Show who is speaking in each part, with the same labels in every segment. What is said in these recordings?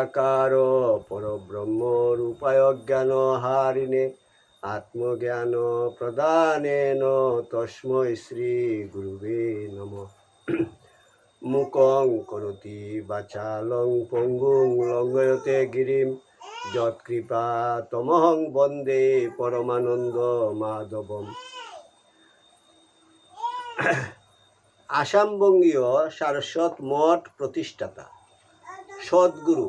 Speaker 1: নিরাকার, পরব্রহ্ম রূপায় জ্ঞান হারিণে, আত্মজ্ঞান প্রদানেন তস্মৈ শ্রী গুরুবে নম। মুকং করতি বাচালং পঙ্গুং লঙ্ঘয়তে গিরিম, যৎকৃপা তমহং বন্দে পরমানন্দ মাধবম। আসামবঙ্গীয় সারস্বত মঠ প্রতিষ্ঠাতা, সদ্গুরু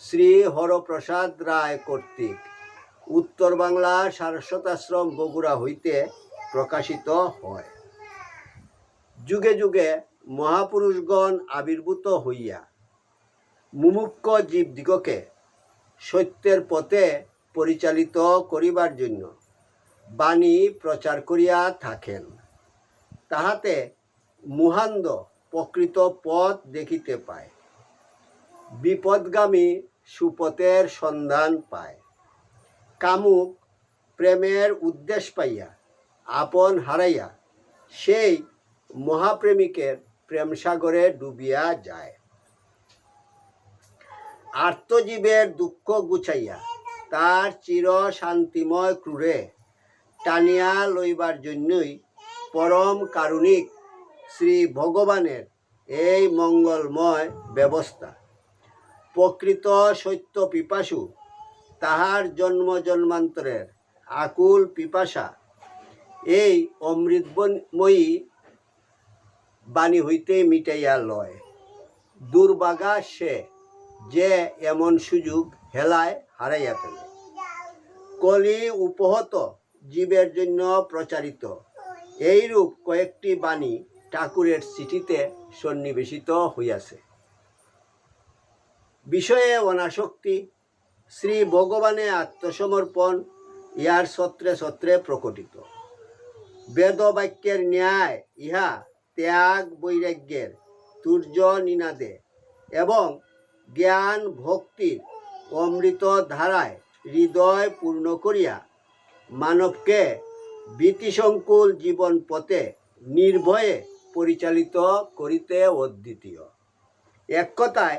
Speaker 1: শ্রী হরপ্রসাদ রায় কর্তৃক উত্তর বাংলা সারস্বতাশ্রম বগুড়া হইতে প্রকাশিত হয়। যুগে যুগে মহাপুরুষগণ আবির্ভূত হইয়া মুমুক্ষ জীবদিগকে সত্যের পথে পরিচালিত করিবার জন্য বাণী প্রচার করিয়া থাকেন। তাহাতে মুহান্দ প্রকৃত পথ দেখিতে পায়। বিপদগামী সুপথের সন্ধান পায়। কামুক প্রেমের উদ্দেশ পাইয়া, আপন হারাইয়া, সেই মহাপ্রেমিকের প্রেমসাগরে ডুবিয়া যায়। আর্তজীবের দুঃখ গুছাইয়া, তার চির শান্তিময় ক্রুরে টানিয়া লইবার জন্যই পরম কারুণিক শ্রী ভগবানের এই মঙ্গলময় ব্যবস্থা। প্রকৃত সত্য পিপাসু, তাহার জন্ম জন্মান্তরের আকুল পিপাসা। এই অমৃতময়ী বাণী হইতে মিটাইয়া লয়। দুর্বাগা সে যে এমন সুযোগ হেলায় হারাইয়া ফেলে। কলি উপহত জীবের জন্য প্রচারিত। এইরূপ কয়েকটি বাণী ঠাকুরের চিঠিতে সন্নিবেশিত হইয়াছে। বিষয়ে অনাসক্তি। শ্রী ভগবানে আত্মসমর্পণ ইহার সত্রে সত্রে প্রকটিত। বেদবাক্যের ন্যায় ইহা ত্যাগ বৈরাগ্যের তুর্য নিনাদে এবং জ্ঞান ভক্তির অমৃত ধারায় হৃদয় পূর্ণ করিয়া মানবকে ভীতিসংকুল জীবন পথে নির্ভয়ে পরিচালিত করিতে অদ্বিতীয়। এক কথায়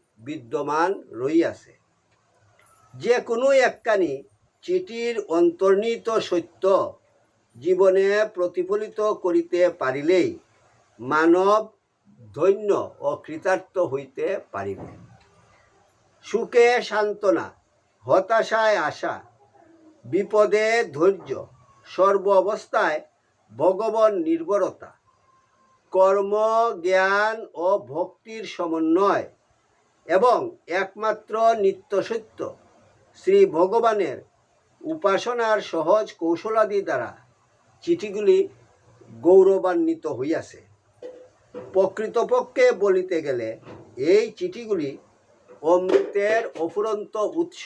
Speaker 1: বিদ্যমান রইয়াছে যে কোনো একখানি চিঠির অন্তর্নিহিত সত্য জীবনে প্রতিফলিত করিতে পারিলেই মানব ধন্য ও কৃতার্থ হইতে পারিবে। সুখে সান্ত্বনা, হতাশায় আশা, বিপদে ধৈর্য, সর্ব অবস্থায় ভগবান নির্ভরতা কর্ম, জ্ঞান ও ভক্তির সমন্বয় এবং একমাত্র নিত্যসত্য শ্রী ভগবানের উপাসনার সহজ কৌশলাদি দ্বারা চিঠিগুলি গৌরবান্বিত হইয়াছে। প্রকৃতপক্ষে বলিতে গেলে এই চিঠিগুলি অমৃতের অফুরন্ত উৎস।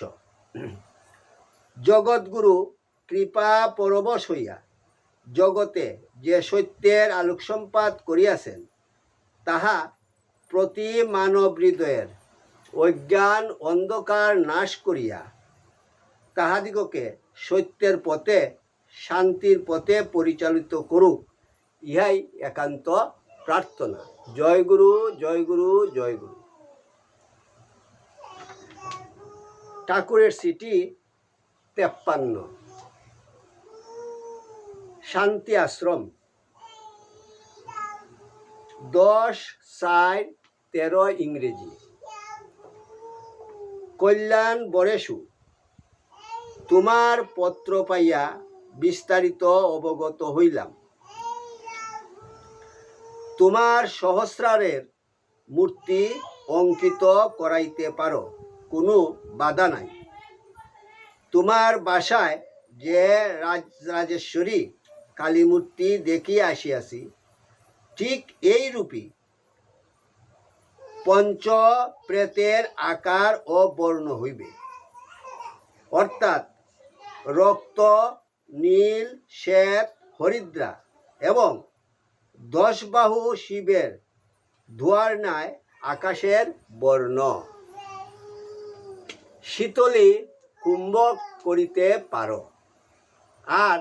Speaker 1: জগৎগুরু কৃপা পরবশ হইয়া জগতে যে সত্যের আলোকসম্পাত করিয়াছেন, তাহা প্রতি মানব হৃদয়ের অজ্ঞান অন্ধকার নাশ করিয়া তাহাদিগকে সত্যের পথে, শান্তির পথে পরিচালিত করুক, ইহাই একান্ত প্রার্থনা। জয় গুরু জয় গুরু জয় গুরু। ঠাকুরের সিটি তেপ্পান্ন। শান্তি আশ্রম। দশ চার তেরো ইংরেজি। কল্যাণ বরেশু তোমার পত্র পাইয়া বিস্তারিত অবগত হইলাম। তোমার সহস্রারের মূর্তি অঙ্কিত করাইতে পারো, কোনো বাধা নাই। তোমার বাসায় যে রাজ, রাজেশ্বরী কালী মূর্তি দেখিয়া আসিয়াছি, ঠিক এই রূপী পঞ্চ প্রেতের আকার ও বর্ণ হইবে। অর্থাৎ রক্ত, নীল, শ্বেত, হরিদ্রা এবং দশ বাহু শিবের ধোয়ার ন্যায় আকাশের বর্ণ। শীতলী কুম্ভক করিতে পারো। আর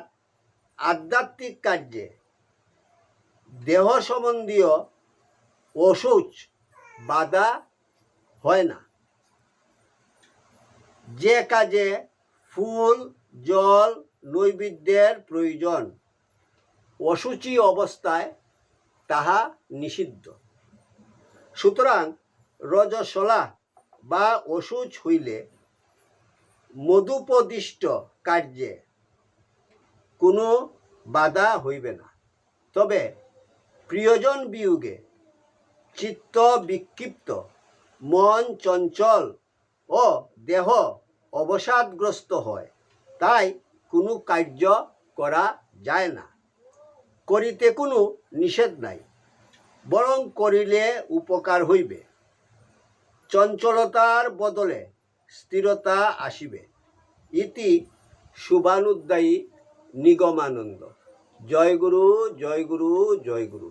Speaker 1: আধ্যাত্মিক কার্যে দেহ সম্বন্ধীয় অসুচ বাধা হয় না। যে কাজে ফুল, জল, নৈবেদ্যের প্রয়োজন অসুচি অবস্থায় তাহা নিষিদ্ধ। সুতরাং রজসলা বা অসুচ হইলে মধুপদিষ্ট কার্যে কোনো বাধা হইবে না। তবে প্রিয়জন বিয়োগে চিত্ত বিক্ষিপ্ত, মন চঞ্চল ও দেহ অবসাদগ্রস্ত হয়। তাই কোনো কার্য করা যায় না। করিতে কোনো নিষেধ নাই, বরং করিলে উপকার হইবে। চঞ্চলতার বদলে স্থিরতা আসিবে। ইতি শুভানুদ্দায়ী নিগমানন্দ। জয় গুরু জয় গুরু জয় গুরু